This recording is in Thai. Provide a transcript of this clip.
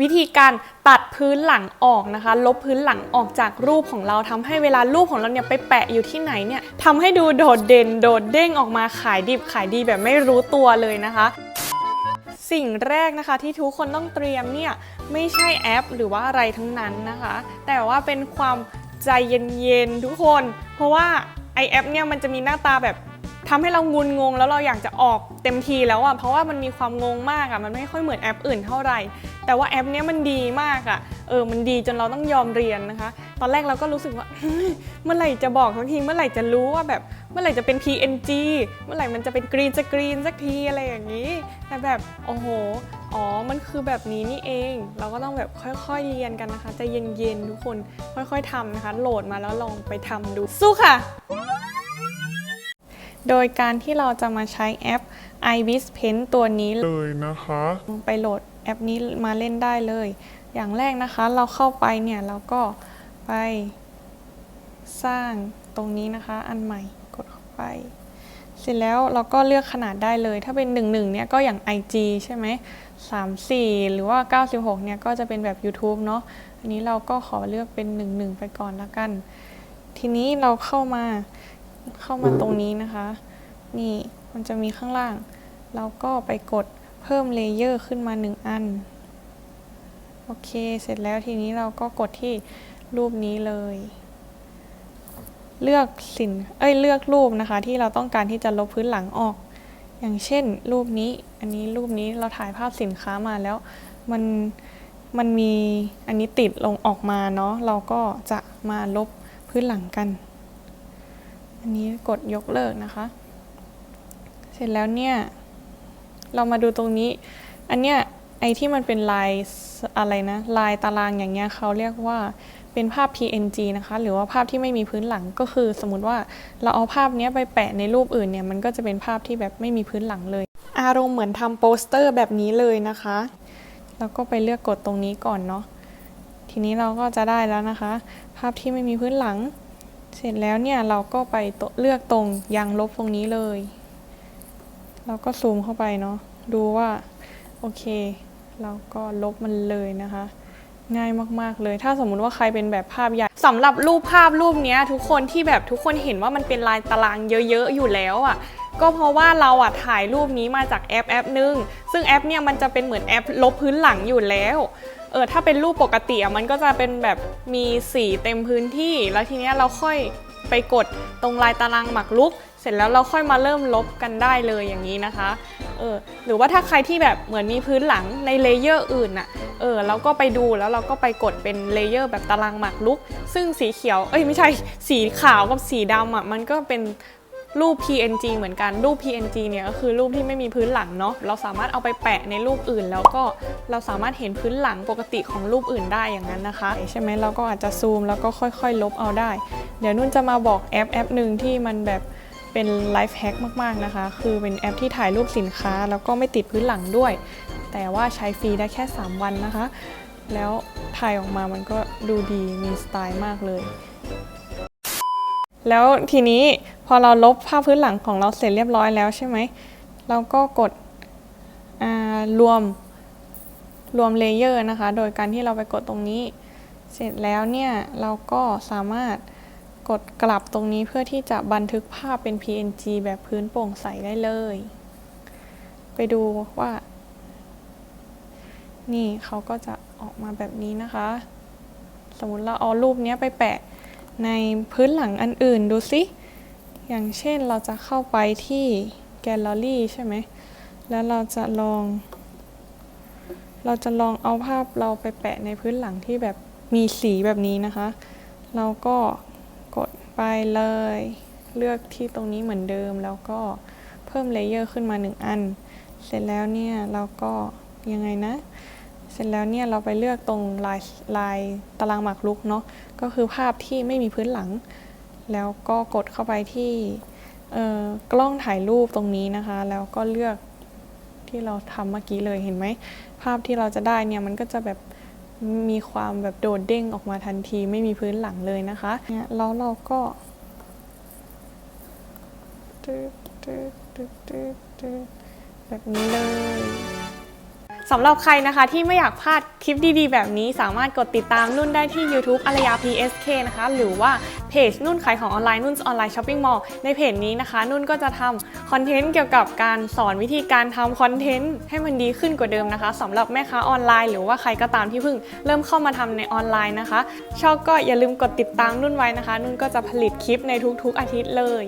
วิธีการตัดพื้นหลังออกนะคะ ลบพื้นหลังออกจากรูปของเราทำให้เวลารูปของเราเนี่ยไปแปะอยู่ที่ไหนเนี่ยทำให้ดูโดดเด่นโดดเด้งออกมาขายดิบขายดีแบบไม่รู้ตัวเลยนะคะสิ่งแรกนะคะที่ทุกคนต้องเตรียมเนี่ยไม่ใช่แอปหรือว่าอะไรทั้งนั้นนะคะ แต่ว่าเป็นความใจเย็นๆทุกคน เพราะว่าไอแอปเนี่ยมันจะมีหน้าตาแบบ ทำให้เรางุนงง แล้วเราอยากจะออกเต็มทีแล้วอะเพราะว่ามันมีความงงมากอะมันไม่ค่อยเหมือนแอปอื่นเท่าไหร่ แต่ว่าแอปเนี้ยมันดีมากอะเออมันดีจนเราต้องยอมเรียนนะคะ ตอนแรกเราก็รู้สึกว่าเมื่อไหร่จะบอกสักทีเมื่อไหร่จะรู้ว่าแบบเมื่อไหร่จะเป็น PNG เมื่อไหร่มันจะเป็นกรีนสกรีนสักทีอะไรอย่างนี้ แต่แบบโอ้โหอ๋อ มันคือแบบนี้นี่เอง เราก็ต้องแบบค่อยๆเรียนกันนะคะใจเย็นๆทุกคนค่อยๆทำนะคะ โหลดมาแล้วลองไปทำดูสู้ค่ะ โดยการที่เราจะมาใช้แอป iBiz Pen ตัวนี้เลยนะคะ ไปโหลดแอปนี้มาเล่นได้เลย อย่างแรกนะคะเราเข้าไปเนี่ยเราก็ไปสร้างตรงนี้นะคะ อันใหม่กดเข้าไป เสร็จแล้วเราก็เลือกขนาดได้เลย ถ้าเป็น 1 1 เนี่ยก็อย่าง IG ใช่ไหม34 หรือว่า 96 เนี่ยก็จะเป็นแบบ YouTube เนาะอันนี้เราก็ขอเลือกเป็น 1 1 ไปก่อนละกัน ทีนี้เราเข้ามา เข้ามาตรงนี้นะคะ นี่มันจะมีข้างล่าง เราก็ไปกดเพิ่มเลเยอร์ขึ้นมา1อัน โอเค เสร็จแล้วทีนี้เราก็กดที่รูปนี้เลย เลือกสิน เอ้ย เลือกรูปนะคะ ที่เราต้องการที่จะลบพื้นหลังออก อย่างเช่น รูปนี้ อันนี้รูปนี้เราถ่ายภาพสินค้ามาแล้ว มัน มันมีอันนี้ติดลงออกมาเนาะ เราก็จะมาลบพื้นหลังกัน อันนี้กดยกเลิกนะคะ เสร็จแล้วเนี่ย เรามาดูตรงนี้ อันเนี้ยไอที่มันเป็นลายอะไรนะ ลายตารางอย่างเงี้ยเขาเรียกว่าเป็นภาพ PNG นะคะ หรือว่าภาพที่ไม่มีพื้นหลังก็คือ สมมติว่าเราเอาภาพเนี้ยไปแปะในรูปอื่นเนี่ย มันก็จะเป็นภาพที่แบบไม่มีพื้นหลังเลย อารมณ์เหมือนทำโปสเตอร์แบบนี้เลยนะคะ แล้วก็ไปเลือกกดตรงนี้ก่อนเนาะ ทีนี้เราก็จะได้แล้วนะคะ ภาพที่ไม่มีพื้นหลัง เสร็จแล้วเนี่ยเราก็ไปเลือกตรงยางลบตรงนี้เลย เราก็ซูมเข้าไปเนาะดูว่าโอเค เราก็ลบมันเลยนะคะ ง่ายมาก ๆ เลย ถ้าสมมุติว่าใครเป็นแบบภาพใหญ่สำหรับรูปภาพรูปเนี้ยทุกคนที่แบบทุกคนเห็นว่ามันเป็นลายตารางเยอะ ๆ อยู่แล้วอะ่ะก็เพราะว่าเราอะถ่ายรูปนี้มาจากแอปแอปนึง ซึ่งแอปเนี่ยมันจะเป็นเหมือนแอปลบพื้นหลังอยู่แล้ว เออถ้าเป็นรูปปกติอะมันก็จะเป็นแบบมีสีเต็มพื้นที่ แล้วทีเนี้ยเราค่อยไปกดตรงลายตารางหมากรุก เสร็จแล้วเราค่อยมาเริ่มลบกันได้เลยอย่างนี้นะคะเออหรือว่าถ้าใครที่แบบเหมือนมีพื้นหลังในเลเยอร์อื่นน่ะเออเราก็ไปดูแล้วเราก็ไปกดเป็นเลเยอร์แบบตารางหมากรุก ซึ่งสีเขียวเอ้ยไม่ใช่สีขาวกับสีดำอะมันก็เป็น รูป PNG เหมือนกันรูป PNG เนี่ยก็คือรูปที่ไม่มีพื้นหลังเนาะเราสามารถเอาไปแปะในรูปอื่น แล้วก็เราสามารถเห็นพื้นหลังปกติของรูปอื่นได้อย่างนั้นนะคะ ใช่ไหมเราก็อาจจะซูมแล้วก็ค่อยๆ ลบเอาได้ เดี๋ยวนุ่นจะมาบอกแอปแอปหนึ่งที่มันแบบเป็นไลฟ์แฮกมากๆนะคะ คือเป็นแอปที่ถ่ายรูปสินค้า แล้วก็ไม่ติดพื้นหลังด้วย แต่ว่าใช้ฟรีได้แค่ 3 วันนะคะ แล้วถ่ายออกมามันก็ดูดีมีสไตล์มากเลย แล้วทีนี้พอเราลบภาพพื้นหลังของเราเสร็จเรียบร้อยแล้วใช่ไหม เราก็กดรวมรวมเลเยอร์นะคะ โดยการที่เราไปกดตรงนี้ เสร็จแล้วเนี่ยเราก็สามารถกดกลับตรงนี้เพื่อที่จะบันทึกภาพเป็น PNG แบบพื้นโปร่งใสได้เลย ไปดูว่า นี่เขาก็จะออกมาแบบนี้นะคะ สมมติเราเอารูปเนี้ยไปแปะ ในพื้นหลังอันอื่นดูสิ อย่างเช่นเราจะเข้าไปที่แกลเลอรี่ใช่ไหม แล้วเราจะลอง เราจะลองเอาภาพเราไปแปะในพื้นหลังที่แบบมีสีแบบนี้นะคะ เราก็กดไปเลย เลือกที่ตรงนี้เหมือนเดิม แล้วก็เพิ่มเลเยอร์ขึ้นมาหนึ่งอัน เสร็จแล้วเนี่ยเราก็ยังไงนะ ร็จแล้วเนี่ยเราไปเลือกตรงลายลายตารางหมากรุกเนาะก็คือภาพที่ไม่มีพื้นหลัง แล้วก็กดเข้าไปที่กล้องถ่ายรูปตรงนี้นะคะ แล้วก็เลือกที่เราทำเมื่อกี้เลยเห็นไหม ภาพที่เราจะได้เนี่ยมันก็จะแบบมีความแบบโดดเด้งออกมาทันทีไม่มีพื้นหลังเลยนะคะเนี่ยแล้วเราก็แบบนี้เลย สำหรับใครนะคะที่ไม่อยากพลาดคลิปดีๆ แบบนี้สามารถกดติดตามนุ่นได้ที่ YouTube อารยา PSK นะคะ หรือว่าเพจนุ่นขายของออนไลน์นุ่นออนไลน์ช้อปปิ้งมอลล์ในเพจนี้นะคะ นุ่นก็จะทำคอนเทนต์เกี่ยวกับการสอนวิธีการทำคอนเทนต์ให้มันดีขึ้นกว่าเดิมนะคะสำหรับแม่ค้าออนไลน์ หรือว่าใครก็ตามที่เพิ่งเริ่มเข้ามาทำในออนไลน์นะคะชอบก็อย่าลืมกดติดตามนุ่นไว้นะคะ นุ่นก็จะผลิตคลิปในทุกๆอาทิตย์เลย